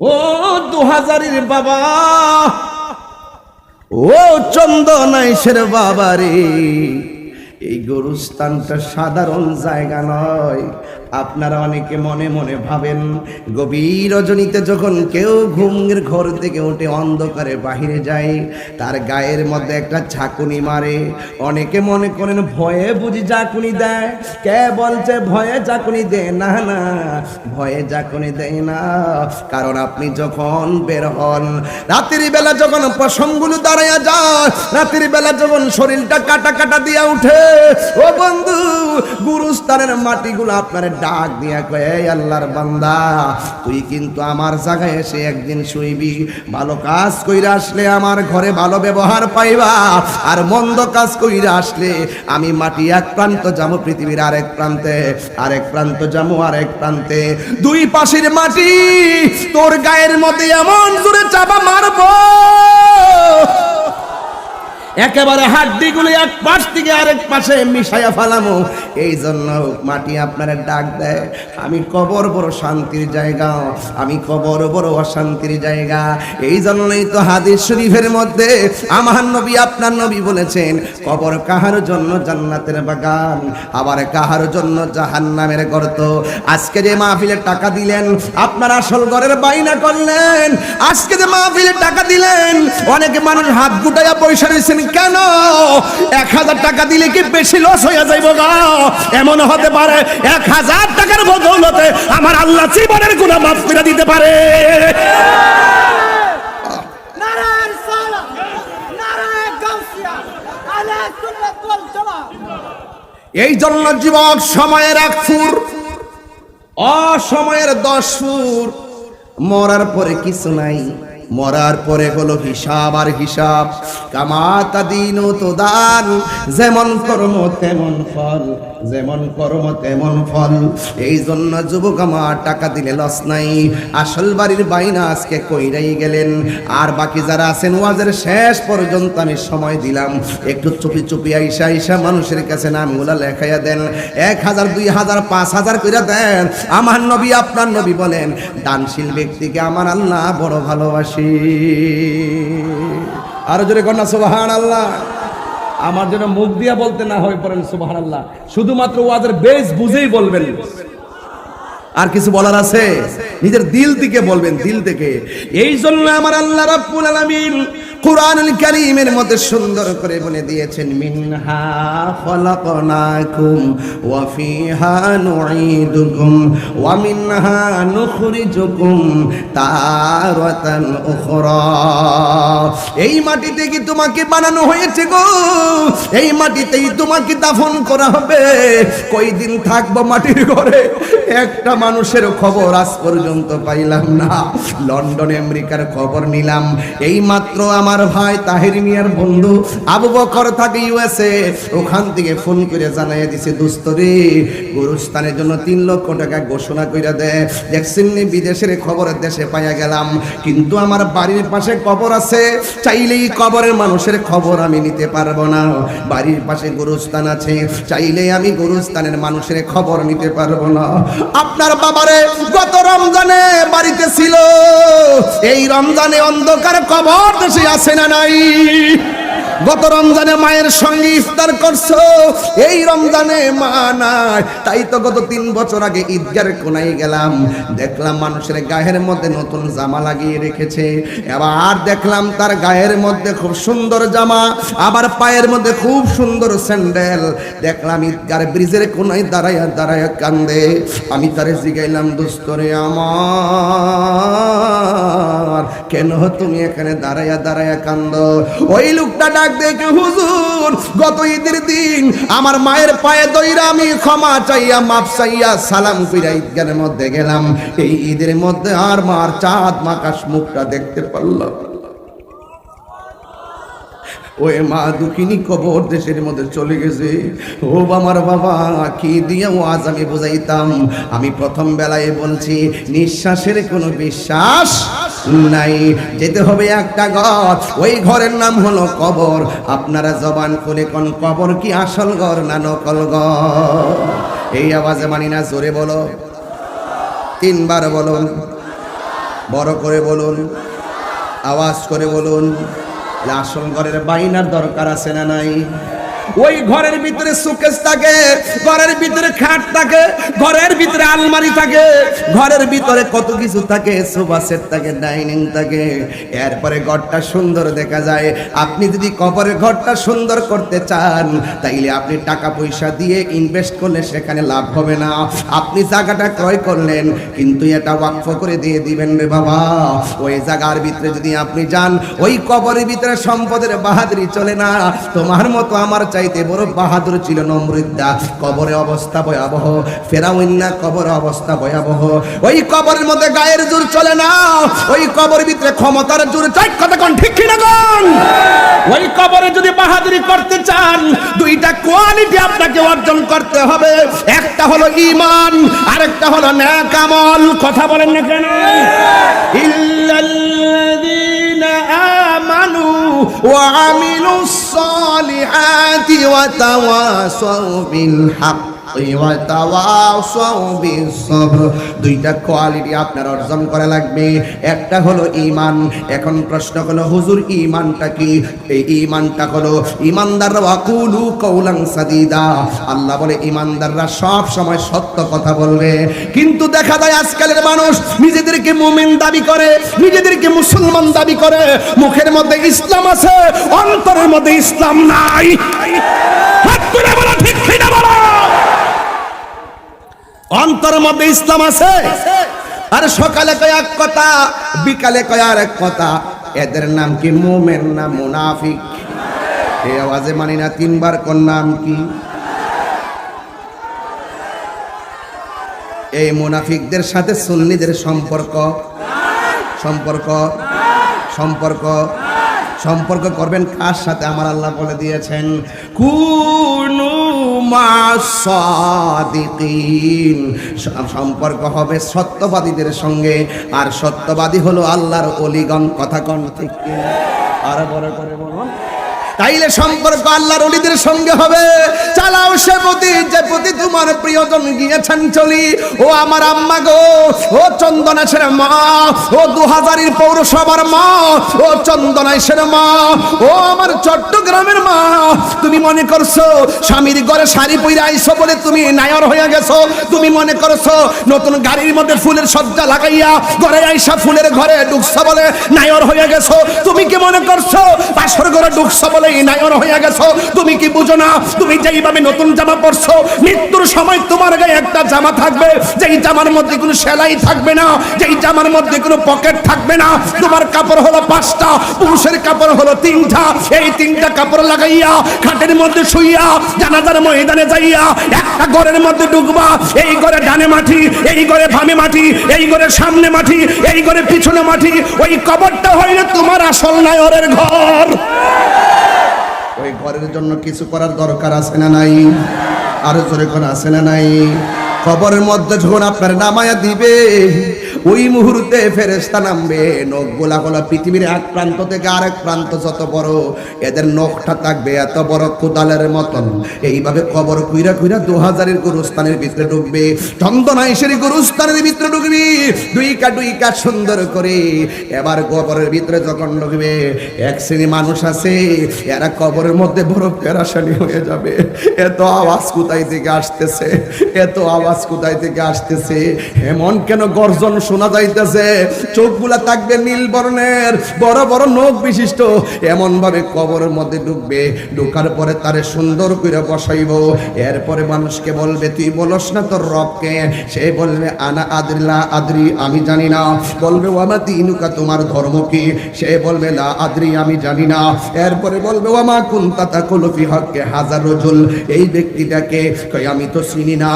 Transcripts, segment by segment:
ও দু হাজারের বাবা ও চন্দনাইশের বাবা রে এই গরুস্থানটা সাধারণ জায়গা নয়। আপনারা অনেকে মনে মনে ভাবেন, গভীর রজনীতে যখন কেউ ঘুমের ঘর থেকে উঠে অন্ধকারে বাহিরে যায়, তার গায়ের মধ্যে একটা ঝাঁকুনি মারে। অনেকে মনে করেন, ভয়ে বুঝি ঝাঁকুনি দেয়। কে বলছে, ভয়ে ঝাঁকুনি দেয় না না, ভয়ে ঝাঁকুনি দেয় না। কারণ আপনি যখন বের হন রাত্রি বেলা যখন পশমগুলো দাঁড়াইয়া যায় রাত্রি বেলা যখন শরীরটা কাটা কাটা দিয়া উঠে, ও বন্ধু, গুরুস্থানের মাটিগুলো আপনার ডাক দিয়া কয়ে, "এই আল্লাহর বান্দা, তুই কিন্তু আমার জায়গায় এসে একদিন শুইবি। ভালো কাজ কইরা আসলে আমার ঘরে ভালো ব্যবহার পাইবা। আর মন্দ কাজ কইরা আসলে আমি মাটি এক প্রান্ত যাব পৃথিবীর আরেক প্রান্তে, আরেক প্রান্ত যাব আরেক প্রান্তে। দুই পাশের মাটি তোর গায়ের মধ্যে এমন জোরে চাপা মারবো একেবারে হাড্ডিগুলি এক পাশ থেকে আরেক পাশে মিশাইয়া ফালামো। এই জন্য মাটি আপনার ডাক দেয়। আমি কবর বড় শান্তির জায়গা, আমি কবর বড় অশান্তির জায়গা। এই জন্যই তো হাদিস শরীফের মধ্যে আমার নবী আপনার নবী বলেছেন, কবর কাহার জন্য জান্নাতের বাগান, আবার কাহার জন্য জাহান্নামের গর্ত। আজকে যে মাহফিলে টাকা দিলেন, আপনার আসল ঘরের বাইনা করলেন। আজকে যে মাহফিলে টাকা দিলেন, অনেক মানুষ হাত গুটাইয়া পয়সা রয়েছেন কেন? এক হাজার টাকা দিলে কি বেশি লস হইয়া যাইব গা? এমন হতে পারে এক হাজার টাকার বদৌলতে আমার আল্লাহ জীবনের গুণা মাফ করে দিতে পারে। এই জন্য যুবক সময়ের এক ফুর অসময়ের দশ ফুর মরার পরে কিছু নাই। মরার পরে হলো হিসাব আর হিসাব। কামাতা দিন তো দান, যেমন কর্ম তেমন ফল, যেমন কর্ম তেমন ফল। এই জন্য যুবক আমার টাকা দিলে লস নাই। আসল বাড়ির বাইনা আজকে কইরাই গেলেন। আর বাকি যারা আছেন, ওয়াজের শেষ পর্যন্ত আমি সময় দিলাম। একটু চুপি চুপি আইসা আইসা মানুষের কাছে নামগুলা লেখাইয়া দেন। এক হাজার, দুই হাজার, পাঁচ হাজার করে দেন। আমার নবী, আপনার নবী বলেন, দানশীল ব্যক্তিকে আমার আল্লাহ বড় ভালোবাসি। আরও জোরে কন্যা সুবাহান আল্লাহ আমার জন্য মুখ দিয়া বলতে না হয়ে পড়েন সুবাহান আল্লাহ শুধুমাত্র ওয়াজের বেশ বুঝেই বলবেন। আর কিছু বলার আছে? নিজের দিল থেকে বলবেন, দিল থেকে। এই জন্য আমার আল্লাহ রাব্বুল আলামিন কোরআনুল কারীমের মধ্যে সুন্দর করে বলে দিয়েছেন, মিনহা খলাকনাকুম ওয়া ফিহা নুঈদুকুম ওয়া মিনহা নুখরিজুকুম তারাতান উখরা। এই মাটিতে কি তোমাকে বানানো হয়েছে গো? এই মাটিতেই তোমাকে দাফন করা হবে। কয়দিন থাকব মাটির ঘরে? একটা মানুষের খবর আজ পর্যন্ত পাইলাম না। লন্ডন, আমেরিকার খবর নিলাম। এই মাত্র আমার ভাই তাহির মিয়ার বন্ধু আবু বকর থাকে ইউএসএ, ওখান থেকে ফোন করে জানাই দিছে দোস্তরে গুরুস্থানের জন্য তিন লক্ষ টাকা ঘোষণা করে দেয় দেখছেন বিদেশের খবর দেশে পাইয়া গেলাম। কিন্তু আমার বাড়ির পাশে কবর আছে। চাইলেই কবরের মানুষের খবর আমি নিতে পারব না। বাড়ির পাশে গুরুস্থান আছে। চাইলে আমি গুরুস্থানের মানুষের খবর নিতে পারব না। আপনার বাবারে গত রমজানে বাড়িতে ছিল। এই রমজানে অন্ধকার কবর দেশে আছে না নাই? গত রমজানে মায়ের সঙ্গে ইফতার করছ, এই রমজানে মা নাই। তাই তো গত তিন বছর আগে ঈদগার কোনায় গেলাম। দেখলাম মানুষের গায়ের মধ্যে নতুন জামা লাগিয়ে রেখেছে। এবার দেখলাম তার গায়ের মধ্যে খুব সুন্দর জামা, আবার পায়ের মধ্যে খুব সুন্দর স্যান্ডেল। দেখলাম ঈদগার ব্রিজের কোনায় দাঁড়াইয়া দাঁড়াইয়া কান্দে। আমি তারে জিগাইলাম দোস্তরে আমার, কেন তুমি এখানে দাঁড়াইয়া দাঁড়াইয়া কান্দ? ওই লোকটা ডাক দেখে হুজুর? গত ঈদের দিন আমার মায়ের পায়ে দইরা আমি ক্ষমা চাইয়া মাপ চাইয়া, সালাম কইরা ঈদগানের মধ্যে গেলাম। এই ঈদের মধ্যে আর মার চাঁদ মাকাশ মুখটা দেখতে পারলাম ওই মা দুঃখিনী কবর দেশের মধ্যে চলে গেছে। ও আমার বাবা, কি দিয়ে ও আজ আমি বুঝাইতাম? আমি প্রথম বেলায় বলছি, নিঃশ্বাসের কোনো বিশ্বাস নাই। যেতে হবে একটা ঘর। ওই ঘরের নাম হলো কবর। আপনারা জবান খুলে কোন কবর কি আসল ঘর না নকল ঘর? এই আওয়াজে মানি না, জোরে বলো। তিনবার বলুন। বড় করে বলুন। আওয়াজ করে বলুন। আসল ঘরের বাইনার দরকার আছে না নাই? ওই ঘরের ভিতরে সুকেস থাকে, ঘরের ভিতরে খাট থাকে, ঘরের ভিতরে আলমারি থাকে, ঘরের ভিতরে কত কিছু থাকে, সোফা সেট থাকে, ডাইনিং থাকে। এরপরে ঘরটা সুন্দর দেখা যায়। আপনি যদি কবরের ঘরটা সুন্দর করতে চান, তাইলে আপনি টাকা পয়সা দিয়ে ইনভেস্ট করলে সেখানে লাভ হবে না। আপনি জায়গাটা ক্রয় করলেন, কিন্তু এটা ওয়াকফ করে দিয়ে দিবেন রে বাবা। ওই জায়গার ভিতরে যদি আপনি যান, ওই কবরের ভিতরে সম্পদের বাহাদুরি চলে না। তোমার মতো আমার চাইতে বড় বাহাদুর ছিল নমৃদ্দা কবরে অবস্থা ভয়াবহ ফেরাউন্না কবর অবস্থা ভয়াবহ। ওই কবরের মধ্যে গায়ের জোর চলে না, ওই কবরের ভিতরে ক্ষমতার জোর চাই, কথা কোন ঠিক কিনা কোন? ওই কবরে যদি বাহাদুরি করতে চান, দুইটা কোয়ালিটি আপনাকে অর্জন করতে হবে। একটা হলো ঈমান, আরেকটা হলো ন্যাক আমল। কথা বলেন না কেন? ইল্লাল্লাযীনা আমানু ওয়া আমিলুস তাওয়াসাউ বিল হক দুইটা কোয়ালিটি আপনার অর্জন করা লাগবে। একটা হলো ইমান এখন প্রশ্ন হলো, হুজুর ইমানটা কি? এই ইমানটা হলো ইমানদাররা ওয়াকুলু কৌলাং সাদিদা। আল্লাহ বলে ইমানদাররা সব সময় সত্য কথা বলবে। কিন্তু দেখা যায় আজকালের মানুষ নিজেদেরকে মুমিন দাবি করে, নিজেদেরকে মুসলমান দাবি করে। মুখের মধ্যে ইসলাম আছে, অন্তরের মধ্যে ইসলাম নাই। ঠিক বলো? অন্তরের মধ্যে ইসলাম আছে? আর সকালে কয় এক কথা বিকালে কয় আর এক কথা? এদের নাম কি মোমেন না মুনাফিক? এই আওয়াজে মানি না তিনবার কোন নাম কি? এই মুনাফিকদের সাথে সুন্নিদের সম্পর্ক? সম্পর্ক? সম্পর্ক? সম্পর্ক করবেন কার সাথে? আমার আল্লাহ বলে দিয়েছেন মাসাদিকিন সম্পর্ক হবে সত্যবাদীদের সঙ্গে, আর সত্যবাদী হলো আল্লাহর অলিগণ কথা কন আর আরও বড় করে বলুন। তাইলে সম্পর্ক আল্লাহর অলিদের সঙ্গে হবে। চালাও সে প্রতি, যে প্রতি তোমার প্রিয়জন গিয়েছেন চলি। ও আমার আম্মা গো, ও চন্দনাশের মা, ও দু হাজারের পৌরসভার মা, ও চন্দনাশের মা, ও আমার চট্টগ্রামের মা। তুমি মনে করছ, স্বামীর ঘরে শাড়ি পইরা আইছো বলে তুমি নায়র হয়ে গেছো? তুমি মনে করছ, নতুন গাড়ির মধ্যে ফুলের সজ্জা লাগাইয়া ঘরে আইসা ফুলের ঘরে ঢুকছো বলে নায়র হয়ে গেছো? তুমি কি মনে করছ বাসর ঘরে ঢুকছো বলে নায়র হয়ে গেছো। তুমি কি বুঝো না? তুমি যেইভাবে নতুন জামা পরছো, মৃত্যুর সময় তোমার গায়ে একটা জামা থাকবে। যেই জামার মধ্যে কোনো সেলাই থাকবে না, যেই জামার মধ্যে কোনো পকেট থাকবে না, তোমার কাপড় হলো পাঁচটা, পুরুষের কাপড় হলো তিনটা। এই তিনটা কাপড় লাগাইয়া, খাটের মধ্যে শুইয়া, জানাজার ময়দানে যাইয়া, একটা ঘরের মধ্যে ঢুকবা। এই ঘরে ডানে মাটি, এই ঘরে বামে মাটি, এই ঘরে সামনে মাটি, এই ঘরে পিছনে মাটি, ওই কবরটা হইলে তোমার আসল নায়রের ঘর। ঘরের জন্য কিছু করার দরকার আছে না নাই? আরও জোরে কোন আছে না নাই? খবরের মধ্যে যখন আপনার নামায়া দিবে ওই মুহূর্তে ফেরেস্তা নামবে। নখ গোলা গোলা পৃথিবীর এক প্রান্ত থেকে আরেক প্রান্ত যত বড়, এদের নখটা থাকবে এত বড় কোদালের মতন। এইভাবে কবর কুইরা কুইরা দু হাজারের গুরুস্থানের ভিতরে ঢুকবে। চন্দনাইশের গুরুস্থানের ভিতরে ঢুকবি। দুইকা দুইকা সুন্দর করে। এবার কবরের ভিতরে যখন ঢুকবে, এক শ্রেণি মানুষ আছে, এরা কবরের মধ্যে বড় পেরাশানি হয়ে যাবে। এত আওয়াজ কোথায় থেকে আসতেছে? এত আওয়াজ কোথায় থেকে আসতেছে? এমন কেন গর্জন শোনা যাইতেছে, চোখগুলা থাকবে নীল বর্ণের, বড় বড় নখ বিশিষ্ট। এমন ভাবে কবরের মধ্যে ঢুকবে, ঢুকার পরে তারে সুন্দর করে বসাইব। এরপরে মানুষকে বলবে, তুই বলস না তোর রবকে? সে বলবে, আনা আদরিলা আদরি, আমি জানি না। বলবে ওয়ামা তিনুকা তোমার ধর্ম কি? সে বলবে লা আদরি, আমি জানি না। এরপরে বলবে ওয়ামা কুন্তা তাকুলু ফি হককে হাজার রজুল। এই ব্যক্তিটাকে আমি তো চিনি না।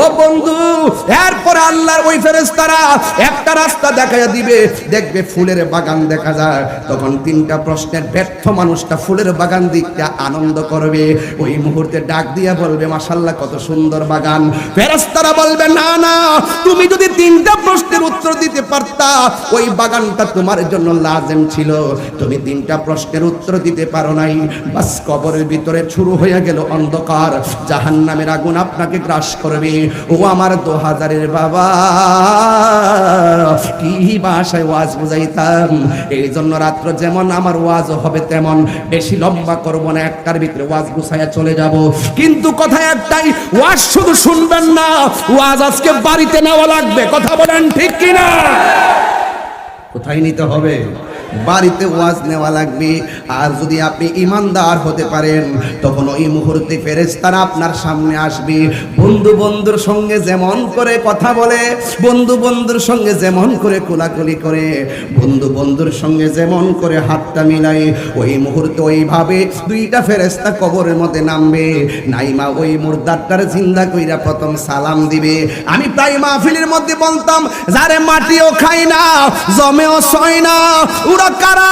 ও বন্ধু, এরপরে আল্লাহর ওই ফেরেশতারা একটা রাস্তা দেখা দিবে, দেখবে ফুলের বাগান দেখা যায়। তখন তিনটা প্রশ্নের ব্যর্থ মানুষটা ফুলের বাগান দিকটা আনন্দ করবে। ওই মুহূর্তে ডাক দিয়ে বলবে মাশাল্লাহ কত সুন্দর বাগান। ফেরেশতারা বলবে, না না, তুমি যদি তিনটা প্রশ্নের উত্তর দিতে পারতা, ওই বাগানটা তোমার জন্য লাজেম ছিল। তুমি তিনটা প্রশ্নের উত্তর দিতে পারো নাই। বাস, কবরের ভিতরে শুরু হয়ে গেল অন্ধকার। জাহান্নামের আগুন আপনাকে গ্রাস করবে। ও আমার দু হাজারের বাবা। কি ভাষায় ওয়াজ বুঝাইতাম? এই জন্য রাত্র যেমন আমার ওয়াজ হবে তেমন। বেশি লম্বা করব না, একটার ভিতরে ওয়াজ গুছাইয়া চলে যাব। কিন্তু কথা একটাই, ওয়াজ শুধু শুনবেন না, ওয়াজ আজকে বাড়িতে নেওয়া লাগবে। কথা বলেন ঠিক কিনা? কোথায় নিতে হবে? বাড়িতে ওয়াজ নেওয়া লাগবে। আর যদি আপনি ইমানদার হতে পারেন, তখন ওই মুহূর্তে ফেরেশতারা আপনার সামনে আসবে। বন্ধু বন্ধুর সঙ্গে যেমন করে কথা বলে, বন্ধু বন্ধুর সঙ্গে যেমন করে কোলাকুলি করে, বন্ধু বন্ধুর সঙ্গে যেমন করে হাতটা মিলাই ওই মুহূর্তে ওইভাবে দুইটা ফেরেশতা কবরের মধ্যে নামবে। নাইমা ওই মুর্দারটার জিন্দা কইরা প্রথম সালাম দিবে। আমি প্রায় মাহফিলের মধ্যে বলতাম, যারে মাটিও খাই না, জমেও সয় না ওরা কারা?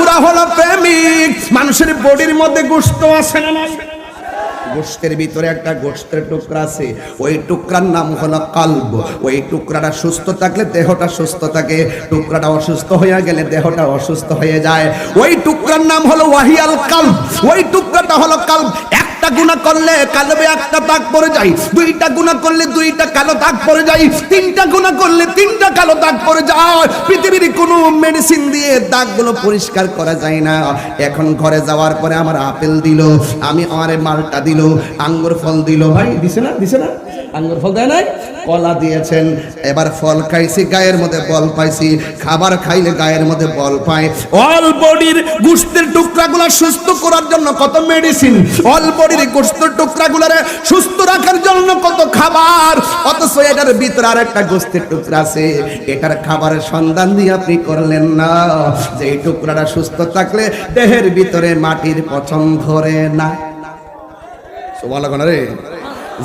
ওরা হলো প্রেমিক। মানুষের বডির মধ্যে গোস্ত আছে না নাই? গোষ্ঠের ভিতরে একটা গোষ্ঠের টুকরা আছে। ওই টুকরার নাম হলো কাল্ব। ওই টুকরাটা সুস্থ থাকলে দেহটা সুস্থ থাকে। টুকরাটা অসুস্থ হয়ে গেলে দেহটা অসুস্থ হয়ে যায়। ওই টুকরার নাম হলো ওয়াহিয়াল কাল্ব। ওই টুকরাটা হলো কাল্ব। একটা গুণা করলে কালবে একটা দাগ পড়ে যায়, দুইটা গুণা করলে দুইটা কালো দাগ পড়ে যায়, তিনটা গুণা করলে তিনটা কালো দাগ পরে যায়। পৃথিবীর কোনো মেডিসিন দিয়ে দাগগুলো পরিষ্কার করা যায় না। এখন ঘরে যাওয়ার পরে আমার আপেল দিল, আমি আমার মালটা দিল, আঙ্গুর ফল দিল। ভাই, দিছে না? দিছে না? আঙ্গুর ফল দেয় নাই? কলা দিয়েছেন। এবার ফল খাইছি, গায়ের মধ্যে বল পাইছি। খাবার খাইলে গায়ের মধ্যে বল পায়। অল বডির গুস্তের টুকরাগুলো সুস্থ করার জন্য কত মেডিসিন অল বডির গোস্তের টুকরাগুলোরে সুস্থ রাখার জন্য কত খাবার? অথচ এটার ভিতরে আর একটা গোস্তের টুকরা আছে। এটার খাবারের সন্ধান দিয়ে আপনি করলেন না। যে এই টুকরাটা সুস্থ থাকলে দেহের ভিতরে মাটির পছন্দ ধরে না। সোমালা রে।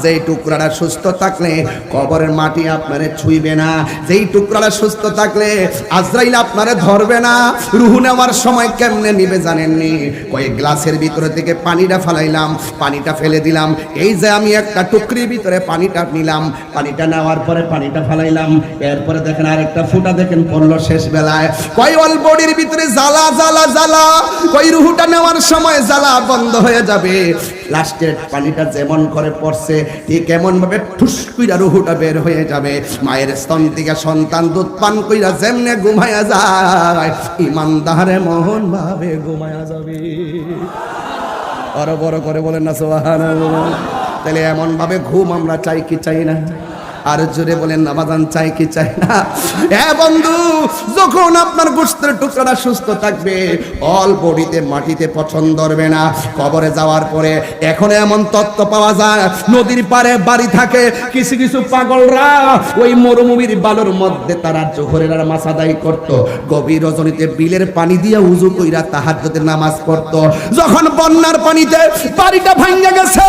যেই টুকরাটা সুস্থ থাকলে কবরের মাটি আপনারে ছুঁইবে না, যেই টুকরাটা সুস্থ থাকলে আজরাইল আপনারে ধরবে না, রুহু নেওয়ার সময় কেমনে নিবে জানেননি? কয়েক গ্লাসের ভিতরে থেকে পানিটা ফালাইলাম, পানিটা ফেলে দিলাম, এই যে আমি একটা টুকরির ভিতরে পানিটা নিলাম, পানিটা নেওয়ার পরে পানিটা ফালাইলাম, এরপরে দেখেন আরেকটা ফুটা দেখেন পড়ল শেষ বেলায়। কয় অল বডির ভিতরে জ্বালা জ্বালা জ্বালা কই রুহুটা নেওয়ার সময় জ্বালা বন্ধ হয়ে যাবে লাস্টের পানিটা যেমন করে পড়ছে, ঠিক এমন ভাবে ঠুসকুইরা রুহুটা বের হয়ে যাবে। মায়ের স্তন থেকে সন্তান দুধ পান কইরা যেমনে ঘুমায়া যায়, ইমানদারে মোহন ভাবে ঘুমায়া যাবে। আরও বড় করে বলেন না সোহান তাহলে এমন ভাবে ঘুম আমরা চাই কি চাই না? আর জোরে বলেন, নামাজান চাই কি চাই না? এ বন্ধু, যখন আপনার গোস্তের টুকরাটা সুস্থ থাকবে অল বডিতে মাটিতে পছন্দ ধরবে না। কবরে যাওয়ার পরে এখন এমন তত্ত্ব পাওয়া যায়, নদীর পারে বাড়ি থাকে, কিছু কিছু পাগলরা ওই মরুভূমির বালুর মধ্যে তারা জোহরের আর মাছ আদায় করত। গভীর রজনীতে বিলের পানি দিয়ে উজু কইরা তাহাজ্জুদের নামাজ পড়তো। যখন বন্যার পানিতে বাড়িটা ভাঙ্গে গেছে,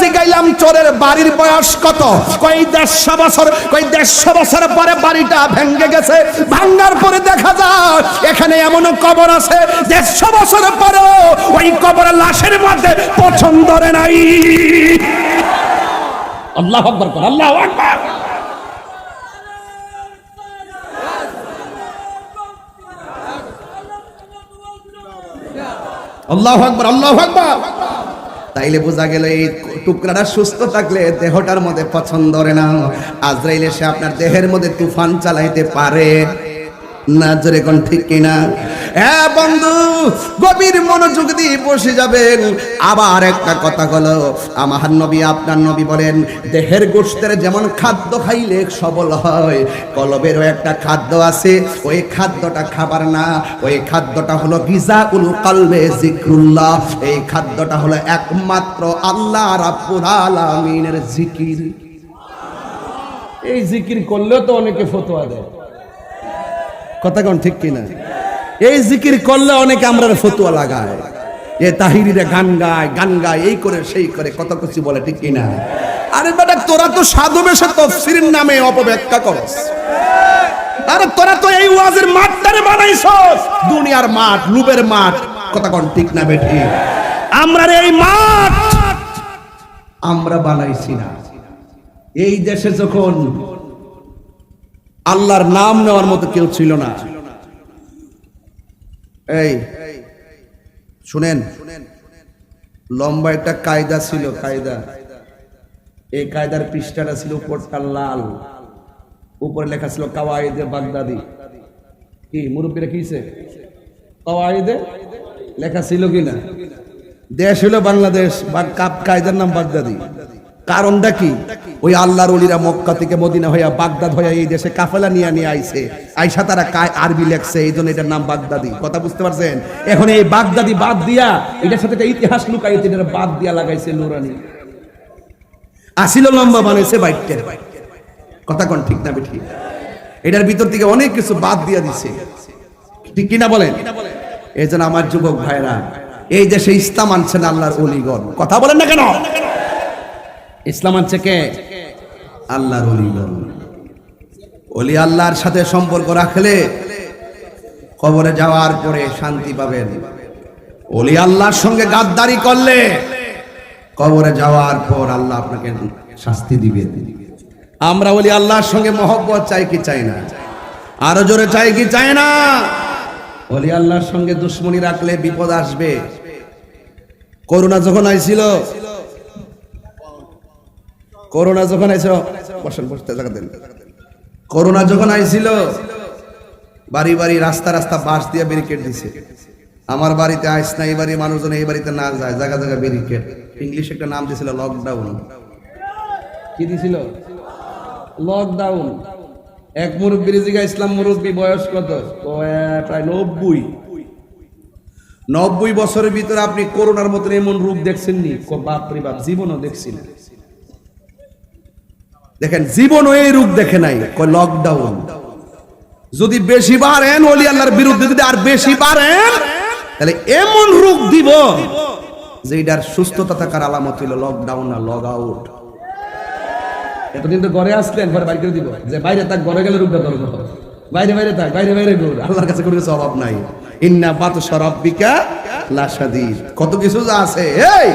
জিগাইলাম চোরের বাড়ির বয়স কত? কই দেড়শো বছর, কই দেড়শো বছর পরে বাড়িটা ভেঙ্গে গেছে ভাঙ্গার পরে দেখা যায়, এখানে এমন কবর আছে, দেড়শো বছর পরেও ওই কবরের লাশের মধ্যে পছন্দ নাই। আল্লাহ আকবর আল্লাহ আকবর। আল্লাহ আকবর আল্লাহ আকবর। তাইলে বোঝা গেল এই টুকরাটা সুস্থ থাকলে দেহটার মধ্যে পছন্দ না। আজরাইলে সে আপনার দেহের মধ্যে তুফান চালাইতে পারে। না জোরে কোন ঠিক কিনা? হ্যাঁ বন্ধু, গভীর মনোযোগ দিয়ে বসে যাবেন। আবার একটা কথা হলো, আমার নবী আপনার নবী বলেন, দেহের গোষ্ঠের যেমন খাদ্য খাইলে সবল হয়, কলবেরও একটা খাদ্য আছে, ওই খাদ্যটা খাবার না, ওই খাদ্যটা হলো গিজা উল কলবে জিক্রুল্লাহ এই খাদ্যটা হলো একমাত্র আল্লাহ রাব্বুল আলামিনের জিকির। এই জিকির করলেও তো অনেকে ফতোয়া দেয়। কথা কোন ঠিক কিনা? এই জিকির করলে অনেকে আমরা ফতুয়া লাগায়। এ তাহিরিরা গান গায় গান গায়, এই করে, সেই করে কত কিছু বলে ঠিক কিনা? আরে বেটা, তোরা তো সাধু বেশে তফসিরের নামে অপব্যাখ্যা করস। আরে তোরা তো এই ওয়াজের মাঠটারে বানাইছস। দুনিয়ার মাঠ লুবের মাঠ, কথা কোন ঠিক না বেঠি আমরা এই মাঠ, আমরা বানাইছি না। এই দেশে যখন আল্লাহর নাম নেওয়ার মতো কেউ ছিল না। এই, শুনেন, লম্বা একটা কায়দা ছিল, কায়দা। এই কায়দার পৃষ্ঠাটা ছিল উপরটা লাল। উপরে লেখা ছিল কাওয়াইদে বাগদাদি। কি, মুরব্বীরা কিছে কাওয়াইদে লেখা ছিল কিনা? দেশ হলো বাংলাদেশ, বা কাপ কায়দার নাম বাগদাদি। কারণটা কি? ওই আল্লাহর অলিরা মক্কা থেকে মদিনা হইয়া বাগদাদ হইয়া এই দেশে কাফেলা নিয়ে নিয়ে আইছে। আইসা তারা কায় আরবি লেখছে, এই জন্য এটার নাম বাগদাদি। কথা বুঝতে পারছেন? এখন এই বাগদাদি বাদ দিয়া, এটার সাথে একটা ইতিহাস লুকাইছে এটা বাদ দিয়া লাগাইছে নুরানি। আসিল লম্বা বানাইছে বাইকটা কথা কোন ঠিক না বেঠি এটার ভিতর থেকে অনেক কিছু বাদ দিয়া দিছে। ঠিক কিনা বলেন? এই আমার যুবক ভাইরা, এই দেশে ইসলাম আনছেন আল্লাহর অলিগণ। কথা বলেন না কেন? ইসলাম আনছে কে? আল্লাহর অলি আল্লাহর সাথে সম্পর্ক রাখলে কবরে যাওয়ার পরে শান্তি পাবেন। অলি আল্লাহর সঙ্গে গাদ্দারি করলে কবরে যাওয়ার পর আল্লাহ আপনাকে শাস্তি দিবে আমরা বলি আল্লাহর সঙ্গে মহব্বত চাই কি চাই না? আরও জোরে চাই কি চাই না? বলি আল্লাহর সঙ্গে দুশ্মনী রাখলে বিপদ আসবে। করোনা যখন আইছিল করোনা যখন আইছিল, বসেন বসতে জায়গা দেন। করোনা যখন আইছিল, বাড়ি বাড়ি, রাস্তা রাস্তা বাস দিয়ে ব্যারিকেড দিছে। আমার বাড়িতে আইস না, এই বাড়ি মানুষজন এই বাড়িতে না যায়, জায়গা জায়গা ব্যারিকেড ইংলিশ একটা নাম দিয়েছিল লকডাউন কি দিছিল? লকডাউন এক মুরব্বীর জিগা ইসলাম মুরব্বী বয়স কত? প্রায় নব্বই। নব্বই বছরের ভিতরে আপনি করোনার মতন এমন রূপ দেখছেন নি ক- বাপ, জীবনও দেখছেন দেখেন, জীবন এই রূপ দেখে নাই। লকডাউন যদি বেশি পারেন অলি আল্লাহর বিরুদ্ধে যদি আর বেশি পারেন তাহলে এমন রূপ দিব যে এটার সুস্থতা থাকার আলামত হইল লকডাউন না লগ আউট এতদিন তো ঘরে আসলেন, ঘরে বাইরে দিব। যে বাইরে থাক, ঘরে গেলে রূপটা ধরবো বাইরে বাইরে থাক, বাইরে বাইরে ঘুর। আল্লাহর কাছে কোনো কিছু অভাব নাই। ইন্না বাত সরব্বিকা লাশাদিদ। কত কিছু যা আছে, এই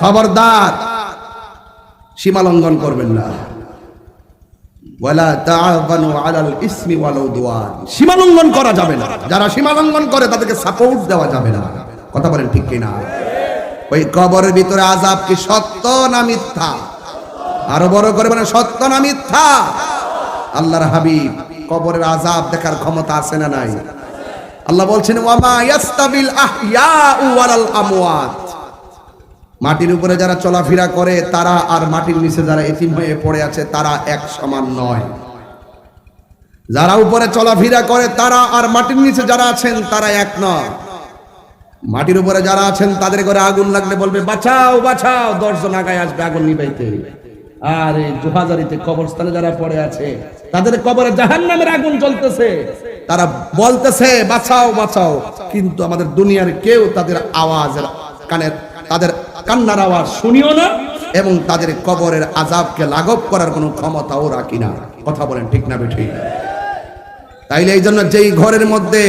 খবরদার, সীমা লঙ্ঘন করবেন না। ওয়ালা তাআবানু আলাল ইসমি ওয়াল উদওয়ান সীমা লঙ্ঘন করা যাবে না। যারা সীমা লঙ্ঘন করে তাদেরকে সাপোর্ট দেওয়া যাবে না। কথা বলেন ঠিক কিনা? ওই কবরের ভিতরে আযাব কি সত্য না মিথ্যা? আরও বড় করে মানে সত্য না মিথ্যা? আল্লাহর হাবিব কবরের আযাব দেখার ক্ষমতা আছে না নাই? আল্লাহ বলছেন ওয়ামা ইয়াস্তাবিল আহইয়াউ ওয়ালাল আমওয়াত। মাটির উপরে যারা চলাফেরা করে, তারা আর মাটির নিচে যারা এতিম হয়ে পড়ে আছে, তারা এক সমান নয়। যারা উপরে চলাফেরা করে, তারা আর মাটির নিচে যারা আছেন, তারা এক নয়। মাটির উপরে যারা আছেন, তাদের ঘরে আগুন লাগলে বলবে, বাঁচাও বাঁচাও! দশজন আগায় আসবে আগুন নিবাইতে আর এই জোহাজারিতে কবরস্থানে যারা পড়ে আছে, তাদের কবরে জাহান নামের আগুন জ্বলতেছে। তারা বলতেছে, বাঁচাও বাঁচাও! কিন্তু আমাদের দুনিয়ার কেউ তাদের আওয়াজের কানের, তাদের কান্নার আওয়াজ শুনিও না এবং তাদের কবরের আজাবকে লাঘব করার কোনো ক্ষমতাও রাখি না। কথা বলেন ঠিক না বেঠিক তাইলে এই জন্য যেই ঘরের মধ্যে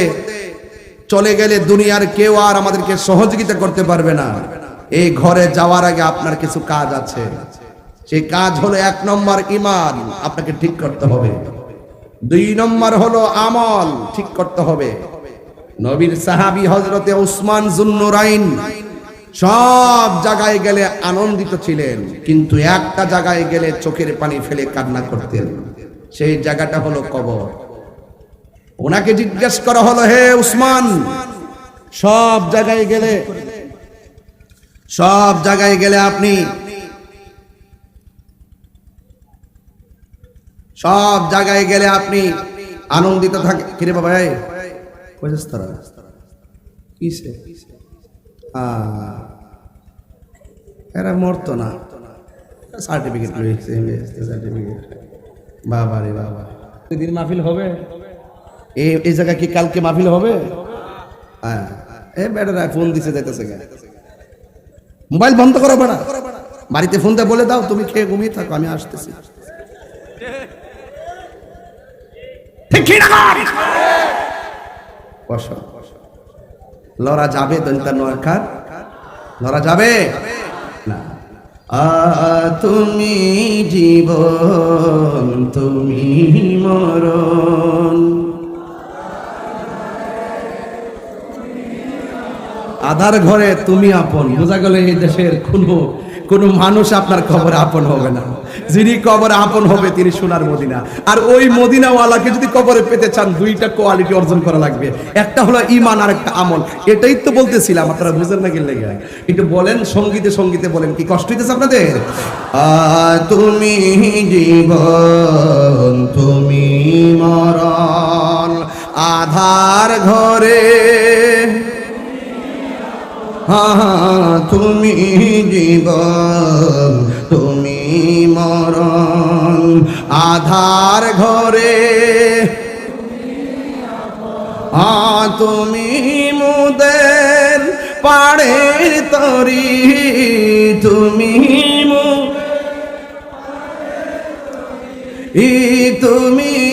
চলে গেলে দুনিয়ার কেউ আর আমাদেরকে সহযোগিতা করতে পারবে না। এই ঘরে যাওয়ার আগে আপনার কিছু কাজ আছে। সেই কাজ হলো এক নম্বর ইমান আপনাকে ঠিক করতে হবে। দুই নম্বর হলো আমল, ঠিক করতে হবে। নবীর সাহাবী হজরতে উসমান জুন্নুরাইন সব জায়গায় গেলে আনন্দিত ছিলেন, কিন্তু একটা জায়গায় গেলে চোখের পানি ফেলে কান্না করতেন। সেই জায়গাটা হলো কবর। ওনাকে জিজ্ঞেস করা হলো, হে উসমান, সব জায়গায় গেলে, সব জায়গায় গেলে আপনি, সব জায়গায় গেলে আপনি আনন্দিত থাকে কিরে বাবা কিসে? এরা মরতো না। সার্টিফিকেট রয়েছে সার্টিফিকেট বাবা রে বাবা। দিন মাহফিল হবে? এই এই জায়গা কি কালকে মাহফিল হবে? হ্যাঁ। এ বেটারা ফোন দিছে যাইতেছে। মোবাইল বন্ধ করো বেড়া বাড়িতে ফোন দিয়ে বলে দাও তুমি খেয়ে ঘুমিয়ে থাকো আমি আসতেছি। ঠিক কি না কর? বসো। লড়া যাবে দন্তা নোয়াখার লড়া যাবে? না। তুমি জীব তুমি মরণ। আধার ঘরে তুমি আপন। বোঝা গেল এই দেশের কোনো কোনো মানুষ আপনার কবর আপন হবে না। যিনি কবর আপন হবে, তিনি সোনার মদিনা। আর ওই মদিনাওয়ালাকে যদি কবরে পেতে চান, দুইটা কোয়ালিটি অর্জন করা লাগবে। একটা হলো ইমান আর একটা আমল। এটাই তো বলতেছিলাম, আপনারা বুঝেন না গেলে একটু বলেন, সঙ্গীতে সঙ্গীতে বলেন, কি কষ্ট হইতেছে আপনাদের? তুমি জীবন, তুমি মরণ, আধার ঘরে তুমি জীবন তুমি মরণ। আধার ঘরে তুমি মুদের পাড়ের তরি। তুমি তুমি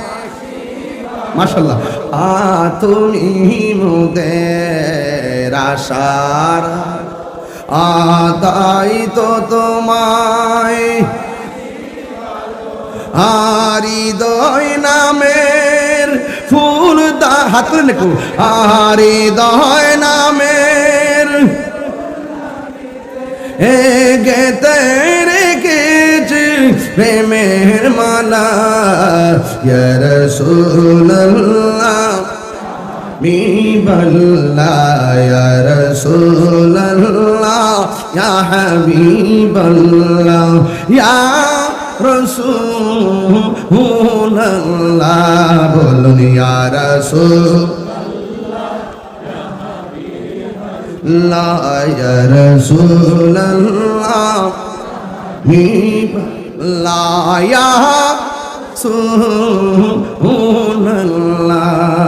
মাশাল্লাহ আ তুমি মোদের আশার আ তাই তো তোমায়। হৃদয় নামের ফুল দা হাত করে নেকো হৃদয় নামের এ গেতে প্রেমের মালা ইয়া রাসূলুল্লাহ حبيب الله يا رسول الله يا حبيب الله يا رسول الله لا يا سبحان الله